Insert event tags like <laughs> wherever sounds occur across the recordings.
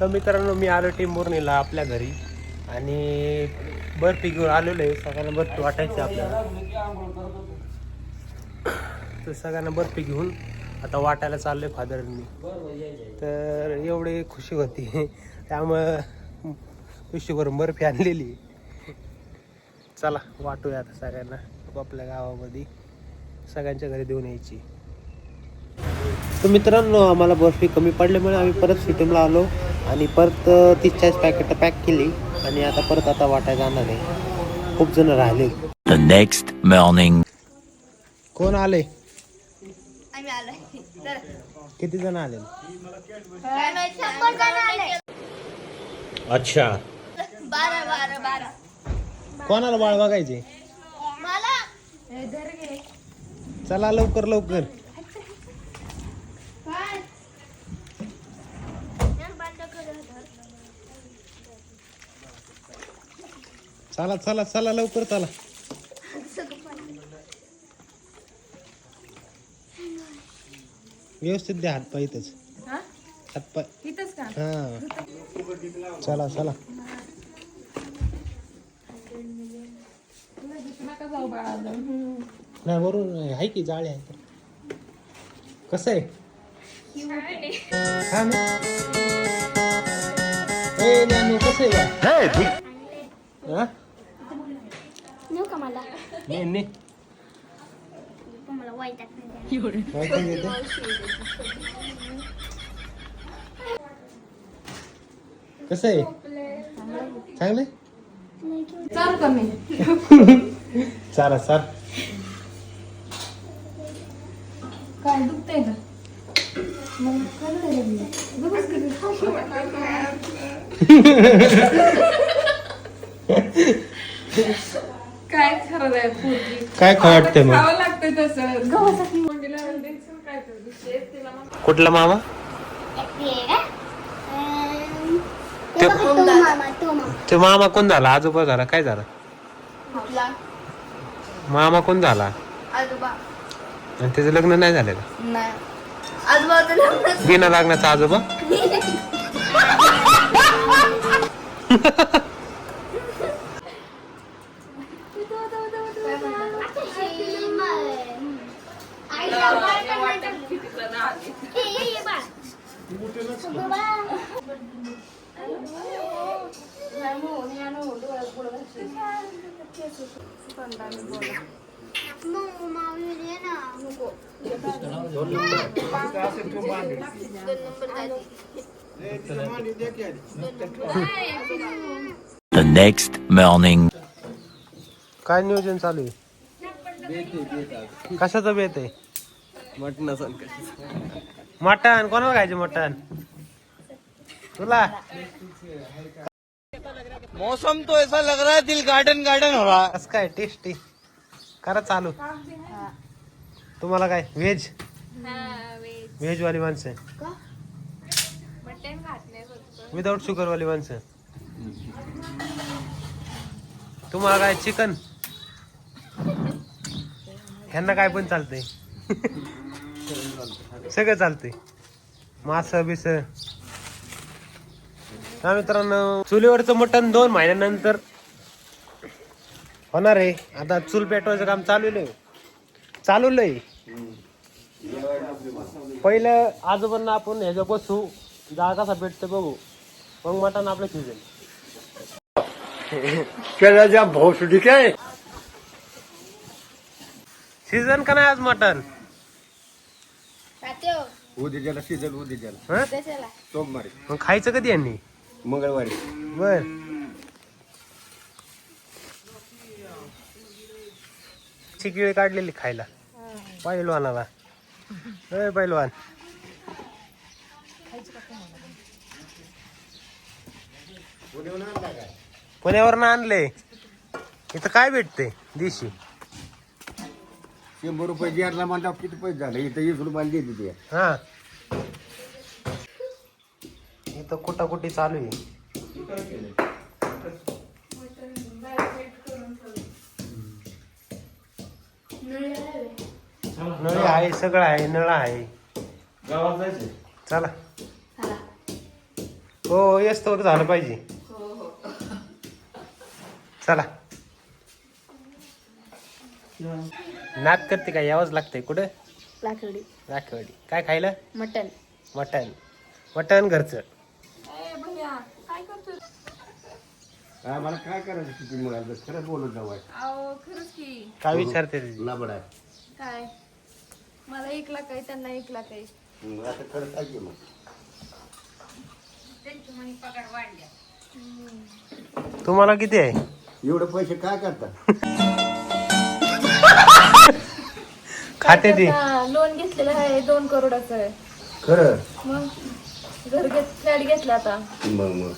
तर मित्रांनो मी आलो टिंबोर्णीला आपल्या घरी. आणि बर्फी घेऊन आलेलो आहे. सगळ्यांना बर्फी वाटायची आपल्याला. तर सगळ्यांना बर्फी घेऊन आता वाटायला चाललोय फादर मी तर एवढी खुशी होती. त्यामुळं पिशवीभरून बर्फी आणलेली. चला वाटूया आता सगळ्यांना. आपल्या गावामध्ये सगळ्यांच्या घरी देऊन यायची. तर मित्रांनो आम्हाला बर्फी कमी पडल्यामुळे आम्ही परत सिटीमला आलो. आणि परत तीस चाळीस पॅकेट पॅक केली. आणि आता परत आता वाटायला जाणार आहे. खूप जण राहिले. The next morning. कोण आले? किती जण आले? शंभर जण आले. अच्छा. कोणाला बाळ बघायचे? मला. चला लवकर लवकर. चला चला चला लवकर चला. व्यवस्थित द्या हातपाय इथंच. हातपाय इथंच का? हा. चला चला. नाही वरून आहे की जाळे आहे तर. कसं आहे? हा ना? नानू, कसं आहे? हा? का मला? ने, ने. मला वाईट माहिती घेते? कसं आहे? चांगलं चालू का मी? चाला चाल काय दुखतंय का? मग काय <laughs> काय काय वाटतंय मग? खावं लागतंय तसं. गव्हासाठी मंडीला द्यायचं काय तर विषय तिला मग. कुठला मामा? ते- तो मामा तो मामा. ते मामा कोण झाला? आजोबा झाला काय झाला? मामा कोण झाला? आजोबा. आणि त्याचं लग्न नाही झालं का नाही आजोबाचं लग्न. बिना लग्नाचा आजोबा? <laughs> The next morning. काय नियोजन चालू आहे? कशाचं बेत आहे? मटण. कोणाला खायचे मटण? तुला मौसम तो ऐसा लग रहा है दिल गार्डन गार्डन हो रहा है. कस काय टेस्टी. करा चालू. तुम्हाला काय व्हेज व्हेज वाली माणसं. विदाउट शुगर वाली माणसं. तुम्हाला काय चिकन ह्यांना काय पण चालतंय. सगळं चालतंय. मास बिस. हा मित्रांनो चुलीवरचं मटण दोन महिन्यानंतर होणार आहे. आता चूल पेटवायचं काम चालू चालवलंय पहिलं आजोबांना आपण ह्याच्या बसू जागा कसा भेटतो बघू. मग मटण आपलं शिजेल क्या जा भोसडी क्या? है सीझन का नाही आज मटण? उद्याच्याला सीजन उद्याच्याला हं? सोमवारी. मग खायचं कधी यांनी? मंगळवारी. बर. चिकिळी काढलेली खायला. पहिलवानाला ए पहिलवान पुण्यावरनं आणले. इथं काय भेटते दिशी? शंभर रुपये जेरला म्हणता किती पैसे झाले? इथं वीस रुपयाला देते ते. हा. इथं कुटाकुटी चालू आहे. नळी आहे सगळं आहे नळ आहे. चला. हो येस तर झालं पाहिजे. चला. नाक करते काय? यावंच लागतंय. कुठं? लाकडी. राखवाडी काय खायला? मटन मटण. मटण घरचं ए भैया काय करतोय मला काय करायचं किती मिळालं खरंच बोलत जाऊ अहो खरंच की. काय विचारते ते? लाबड आहे. काय? मला एक लाख आहे त्यांना एक लाख आहे. मग आता खरंच आहे की मग? तुम्हाला किती आहे? एवढे पैसे काय करतात खाते ते. लोन घेतलेलं आहे दोन करोडाचं आहे. खरं? मग घर घेत फ्लॅट घेतला आता. मग मग.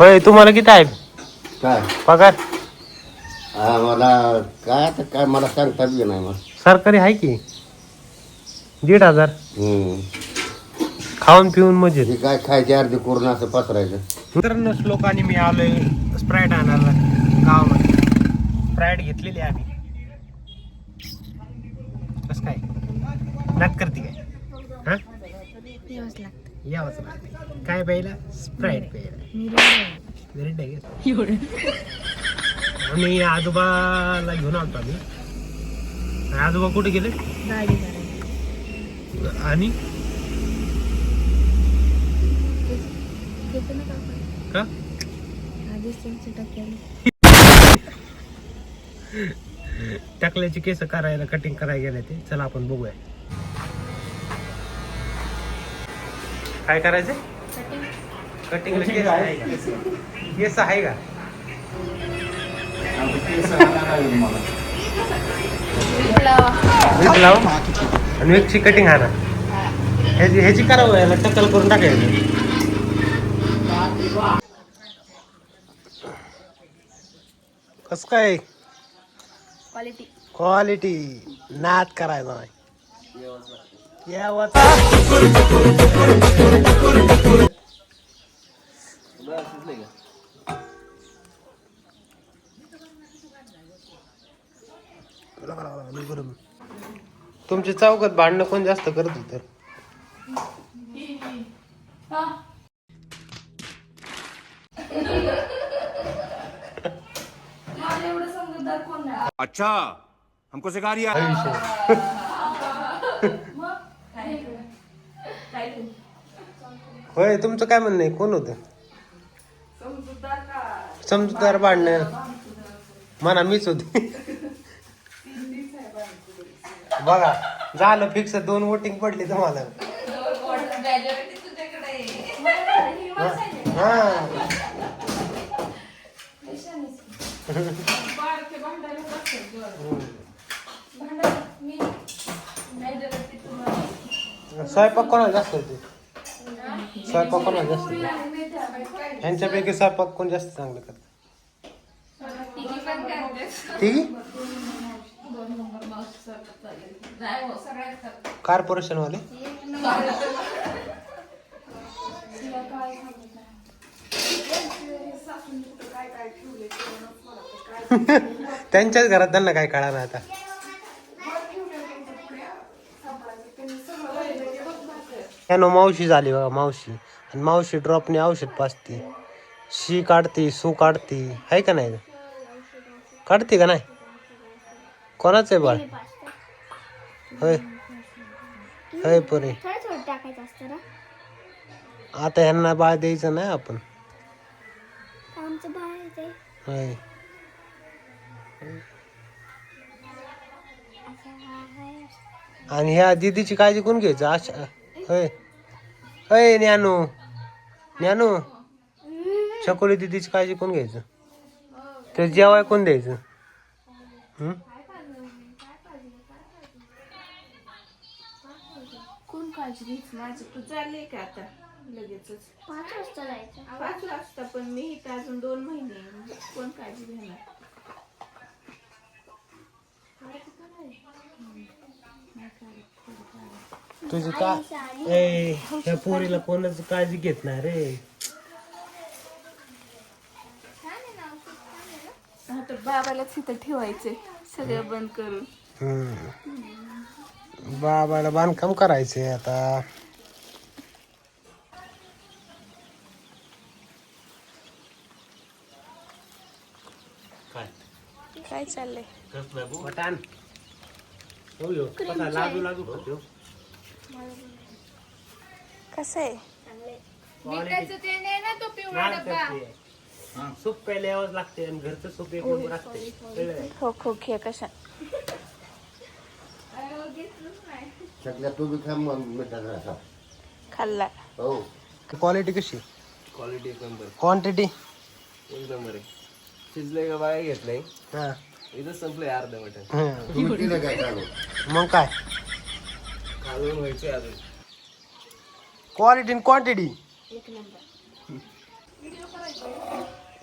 होय तुम्हाला किती आहे? काय? पगार? हा मला काय आता काय मला सांगता बी नाही मग. सरकारी आहे की? दीड हजार? हम्म. खाऊन पिऊन मजेत. हे काय खायचे अर्धे करून असं पसरायचं? मित्रांनो श्लोक आणि मी आलोय स्प्राईट आणायला गावामध्ये. स्प्राईट घेतलेली आहे आम्ही. कस काय? नाक करते काय? हा? यावंच लागते काय प्यायला? स्प्राईट प्यायला. मिरिंडा घे. आम्ही आजोबाला घेऊन आलतो आम्ही. आजोबा कुठे गेले? आणि? का <laughs> टाकल्याची केस करायला कटिंग करायला गेले ते. चला आपण बघूया. काय करायचं कटिंग केस आहे का? आणि वीजची कटिंग आणा. ह्याची ह्याची करावं याला टक्कल करून टाकायचं. कस काय? क्वालिटी क्वालिटी नाद करायचा. नाही. तुमच्या चौकात भांडणं कोण जास्त करत होत? मला एवढं समजदार कोण नाही. अच्छा हमको सिखा रिया हा विषय मग काय काय तू होय तुमचं काय म्हणणं आहे? कोण होतं? समजूतदार भांडणं म्हणा मीच होती. बघा झालं फिक्स दोन वोटिंग पडली हा. तुम्हाला. स्वयंपाक कोणाला जास्त होते? स्वयंपाक कोणाला जास्त ह्यांच्यापैकी स्वयंपाक कोण जास्त चांगलं करत? तिघी? कॉर्पोरेशन वाले? <laughs> त्यांच्याच घरात त्यांना काय कळणार आता. ह्यानं मावशी झाली बघा मावशी. आणि मावशी ड्रॉपने औषध पाजते. शी काढते सू काढते. आहे का नाही? काढते का नाही? कोणाचं आहे बाळ? होय. होय पुरे. आता ह्यांना बाळ द्यायचं नाही आपण. होय. आणि ह्या दीदीची काळजी कोण घ्यायचं? अशा होय होय ज्ञानू ज्ञानू चकोली दीदीची काळजी कोण घ्यायचं? ते जेवाय कोण द्यायचं? हं? कोण काळजी घ्यायची? माझी तू चालले का आता? लगेचच. पाच वाजता जायचं. पाच वाजता पण मी इथं अजून दोन महिने आहे. कोण काळजी घेणार? तुझं का ए ह्या पोरीला कोणाची काळजी घेत नाही रे. बाबाला बाबालाच ठेवायचे सगळं बंद करून. बाबाला बांधकाम करायचे आता. काय? चाललंय? लागू लागू कसं आहे? मिठाचं ते नाही ना तो पिवळा डब्बा. सूप प्यायला यावंच लागते आणि घरचं सूप एक नंबर असते. कळलं काय? हो खो घे कशा. सगळ्या तू बी खा मग मिठाचा रस्सा. खाल्ला. हो. क्वालिटी कशी क्वालिटी एक नंबर. क्वांटिटी एक नंबर आहे. शिजले का बाय घेतलंय? हा. इथं संपलंय अर्ध मटण हं. तुम्ही काय मग काय? खालून व्हायचे अजून क्वालिटी आणि क्वांटिटी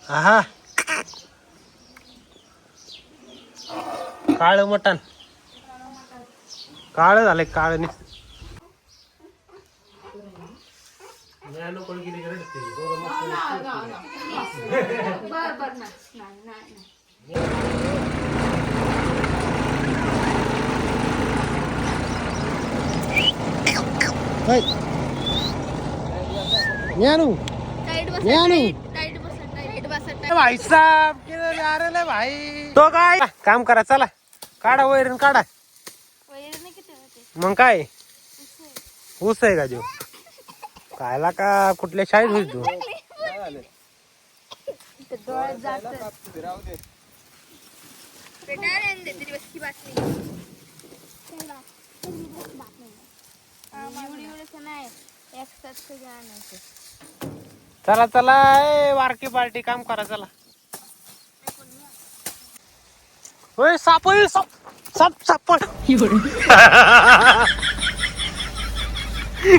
हा काळ मटण काळ झालंय काळ नुसतं. ज्ञान कोण गेली का रडते? दोघं मस्त बर बर ना नाही नाही नाही. होय. ज्ञानू टाईट बसा ज्ञानू टाईट बसा टाईट बसा भाई साहब किधर जा रहे ले भाई? तो काय? काम करा चला. काढा वैरण काढा. मग काय? ऊस आहे का जो? कायला का कुठल्या शाळेत होईल तू? डोळ्यात चला चला ए वारकी पार्टी काम करा चला. होय साप होय, साप साप साप. <laughs>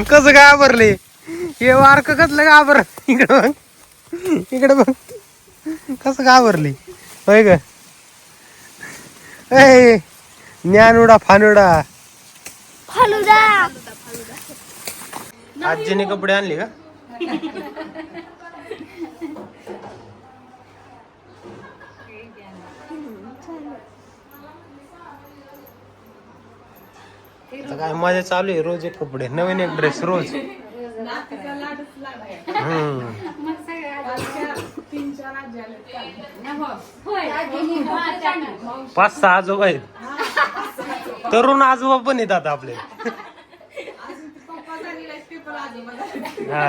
कसं काय हे वारक कसलं घाबर इकडे बघ. इकडे बघ. कसं घाबरले? होय ग. ए ज्ञानुडा फानुडा. फालुदा आजीने कपडे आणले का? काय मजा चालू आहे रोज एक कपडे नवीन एक ड्रेस रोज. पाच सहा आजोबा आहेत. तरुण आजोबा पण येतात आपले. हा